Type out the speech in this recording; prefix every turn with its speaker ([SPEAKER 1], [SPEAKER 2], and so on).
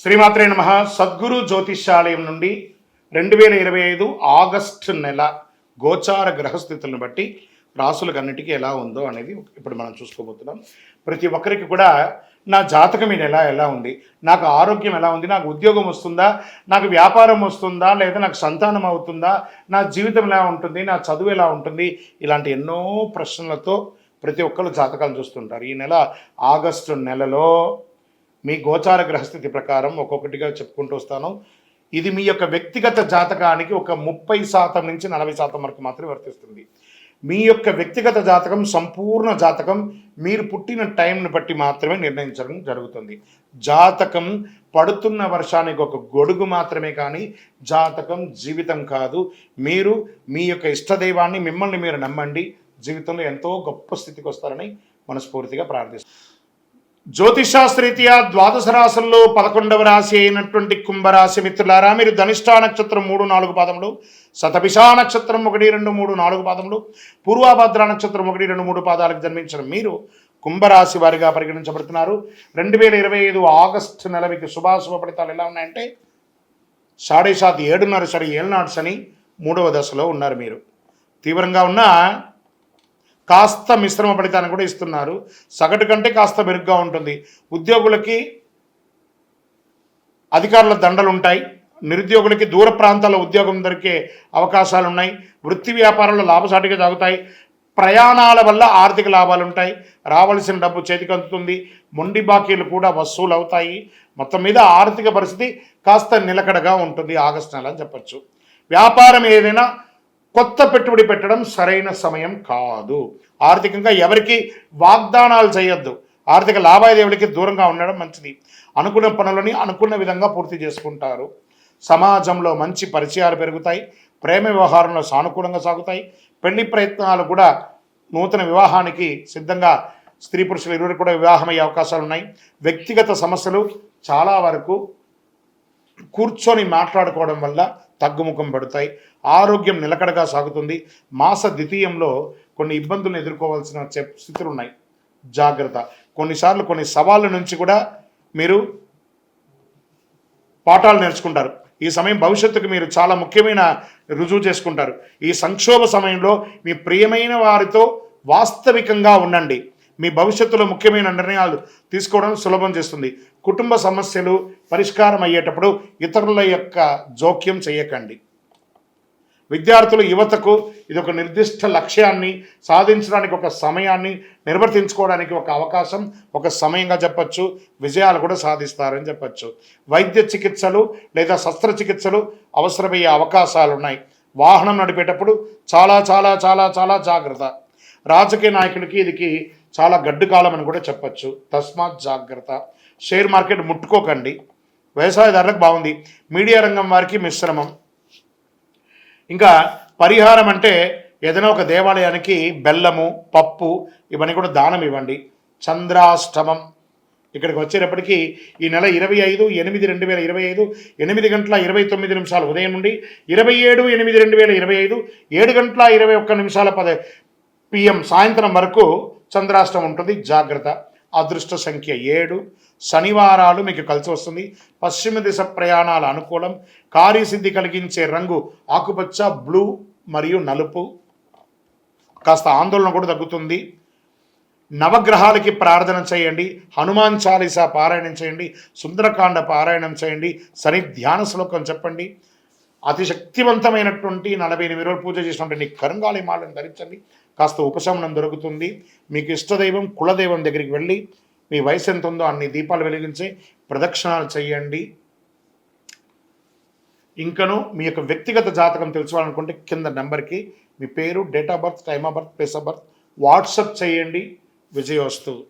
[SPEAKER 1] శ్రీమాత్రే నమ. సద్గురు జ్యోతిష్యాలయం నుండి రెండు వేల ఇరవై ఐదు ఆగస్టు నెల గోచార గ్రహస్థితులను బట్టి రాసులకు అన్నిటికీ ఎలా ఉందో అనేది ఇప్పుడు మనం చూసుకోబోతున్నాం. ప్రతి ఒక్కరికి కూడా నా జాతకం ఈ నెల ఎలా ఉంది? నాకు ఆరోగ్యం ఎలా ఉంది? నాకు ఉద్యోగం వస్తుందా? నాకు వ్యాపారం వస్తుందా? లేదా నాకు సంతానం అవుతుందా? నా జీవితం ఎలా ఉంటుంది? నా చదువు ఎలా ఉంటుంది? ఇలాంటి ఎన్నో ప్రశ్నలతో ప్రతి ఒక్కరు జాతకాలు చూస్తుంటారు. ఈ నెల ఆగస్టు నెలలో మీ గోచార గ్రహస్థితి ప్రకారం ఒక్కొక్కటిగా చెప్పుకుంటూ వస్తాను. ఇది మీ యొక్క వ్యక్తిగత జాతకానికి ఒక ముప్పై శాతం నుంచి నలభై శాతం వరకు మాత్రమే వర్తిస్తుంది. మీ యొక్క వ్యక్తిగత జాతకం సంపూర్ణ జాతకం మీరు పుట్టిన టైంని బట్టి మాత్రమే నిర్ణయించడం జరుగుతుంది. జాతకం పడుతున్న వర్షానికి ఒక గొడుగు మాత్రమే కానీ జాతకం జీవితం కాదు. మీరు మీ యొక్క ఇష్టదైవాన్ని మిమ్మల్ని మీరు నమ్మండి. జీవితంలో ఎంతో గొప్ప స్థితికి వస్తారని మనస్ఫూర్తిగా ప్రార్థిస్తాను జ్యోతిషాస్త్రీత్యా ద్వాదశ రాశుల్లో పదకొండవ రాశి అయినటువంటి కుంభరాశి మిత్రులారా మీరు ధనిష్టా నక్షత్రం మూడు నాలుగు పాదములు శతభిషా నక్షత్రం ఒకటి రెండు మూడు నాలుగు పాదములు పూర్వాభద్ర నక్షత్రం ఒకటి రెండు మూడు పాదాలకు జన్మించిన మీరు కుంభరాశి వారిగా పరిగణించబడుతున్నారు. రెండు వేల ఇరవై ఐదు ఆగస్టు నెల మీకు శుభాశుభ ఫలితాలు ఎలా ఉన్నాయంటే సాడే సాత్ ఏడున్నర సరి ఏళ్ళనాడు శని మూడవ దశలో ఉన్నారు మీరు. తీవ్రంగా ఉన్న కాస్త మిశ్రమ ఫలితాన్ని కూడా ఇస్తున్నారు. సగటు కంటే కాస్త మెరుగ్గా ఉంటుంది. ఉద్యోగులకి అధికారుల దండలు ఉంటాయి. నిరుద్యోగులకి దూర ప్రాంతాల్లో ఉద్యోగం దొరికే అవకాశాలు ఉన్నాయి వృత్తి వ్యాపారంలో లాభసాటిగా సాగుతాయి. ప్రయాణాల వల్ల ఆర్థిక లాభాలు ఉంటాయి రావాల్సిన డబ్బు చేతికి అందుతుంది. మొండి బాకీలు కూడా వసూలు అవుతాయి మొత్తం మీద ఆర్థిక పరిస్థితి కాస్త నిలకడగా ఉంటుంది. ఆగస్టు నెల అని చెప్పచ్చు. వ్యాపారం ఏదైనా కొత్త పెట్టుబడి పెట్టడం సరైన సమయం కాదు. ఆర్థికంగా ఎవరికి వాగ్దానాలు చేయొద్దు. ఆర్థిక లావాదేవీలకి దూరంగా ఉండడం మంచిది. అనుకున్న పనులని అనుకున్న విధంగా పూర్తి చేసుకుంటారు. సమాజంలో మంచి పరిచయాలు పెరుగుతాయి. ప్రేమ వ్యవహారంలో సానుకూలంగా సాగుతాయి. పెళ్ళి ప్రయత్నాలు కూడా నూతన వివాహానికి సిద్ధంగా స్త్రీ పురుషులు ఇరువురు కూడా వివాహమయ్యే అవకాశాలు ఉన్నాయి. వ్యక్తిగత సమస్యలు చాలా వరకు కూర్చొని మాట్లాడుకోవడం వల్ల తగ్గుముఖం పడతాయి ఆరోగ్యం నిలకడగా సాగుతుంది. మాస ద్వితీయంలో కొన్ని ఇబ్బందులను ఎదుర్కోవాల్సిన చెప్- స్థితులు ఉన్నాయి. జాగ్రత్త. కొన్నిసార్లు కొన్ని సవాళ్ళ నుంచి కూడా మీరు పాఠాలు నేర్చుకుంటారు. ఈ సమయం భవిష్యత్తుకు మీరు చాలా ముఖ్యమైన రుజువు చేసుకుంటారు. ఈ సంక్షోభ సమయంలో మీ ప్రియమైన వారితో వాస్తవికంగా ఉండండి. మీ భవిష్యత్తులో ముఖ్యమైన నిర్ణయాలు తీసుకోవడం సులభం చేస్తుంది. కుటుంబ సమస్యలు పరిష్కారం అయ్యేటప్పుడు ఇతరుల యొక్క జోక్యం చేయకండి. విద్యార్థులు యువతకు ఇది ఒక నిర్దిష్ట లక్ష్యాన్ని సాధించడానికి ఒక సమయాన్ని నిర్వర్తించుకోవడానికి ఒక అవకాశం ఒక సమయంగా చెప్పచ్చు విజయాలు కూడా సాధిస్తారని చెప్పచ్చు. వైద్య చికిత్సలు లేదా శస్త్రచికిత్సలు అవసరమయ్యే అవకాశాలు ఉన్నాయి వాహనం నడిపేటప్పుడు చాలా చాలా చాలా చాలా జాగ్రత్త. రాజకీయ నాయకుడికి ఇదికి చాలా గడ్డు కాలం అని కూడా చెప్పచ్చు. తస్మాత్ జాగ్రత్త. షేర్ మార్కెట్ ముట్టుకోకండి. వ్యవసాయదారులకు బాగుంది. మీడియా రంగం వారికి మిశ్రమం. ఇంకా పరిహారం అంటే ఏదైనా ఒక దేవాలయానికి బెల్లము పప్పు ఇవన్నీ కూడా దానం ఇవ్వండి. చంద్రాష్టమం. ఇక్కడికి వచ్చేటప్పటికి ఈ నెల ఇరవై ఐదు ఎనిమిది రెండు వేల ఇరవై ఐదు ఎనిమిది గంటల ఇరవై తొమ్మిది నిమిషాలు. ఉదయం నుండి ఇరవై ఏడు ఎనిమిది రెండు వేల ఇరవై ఐదు ఏడు గంటల ఇరవై ఒక్క నిమిషాల పద పిఎం సాయంత్రం వరకు చంద్రాష్టం ఉంటుంది. జాగ్రత్త. అదృష్ట సంఖ్య ఏడు. శనివారాలు మీకు కలిసి వస్తుంది. పశ్చిమ దిశ ప్రయాణాల అనుకూలం. కార్యసిద్ధి కలిగించే రంగు ఆకుపచ్చ బ్లూ మరియు నలుపు. కాస్త ఆందోళన కూడా తగ్గుతుంది. నవగ్రహాలకి ప్రార్థన చేయండి. హనుమాన్ చాలీసా పారాయణం చేయండి. సుందరకాండ పారాయణం చేయండి. శని ధ్యాన శ్లోకం చెప్పండి. అతి శక్తివంతమైనటువంటి నలభై ఎనిమిది రోజులు పూజ చేసినటువంటి కరుంగాలి మాలను ధరించండి. కాస్త ఉపశమనం దొరుకుతుంది. మీకు ఇష్టదైవం కులదైవం దగ్గరికి వెళ్ళి మీ వయసు ఎంత ఉందో అన్ని దీపాలు వెలిగించి ప్రదక్షిణాలు చేయండి. ఇంకను మీ యొక్క వ్యక్తిగత జాతకం తెలుసుకోవాలనుకుంటే కింద నెంబర్కి మీ పేరు date of birth time of birth place of birth WhatsApp చేయండి. విజయోస్తు.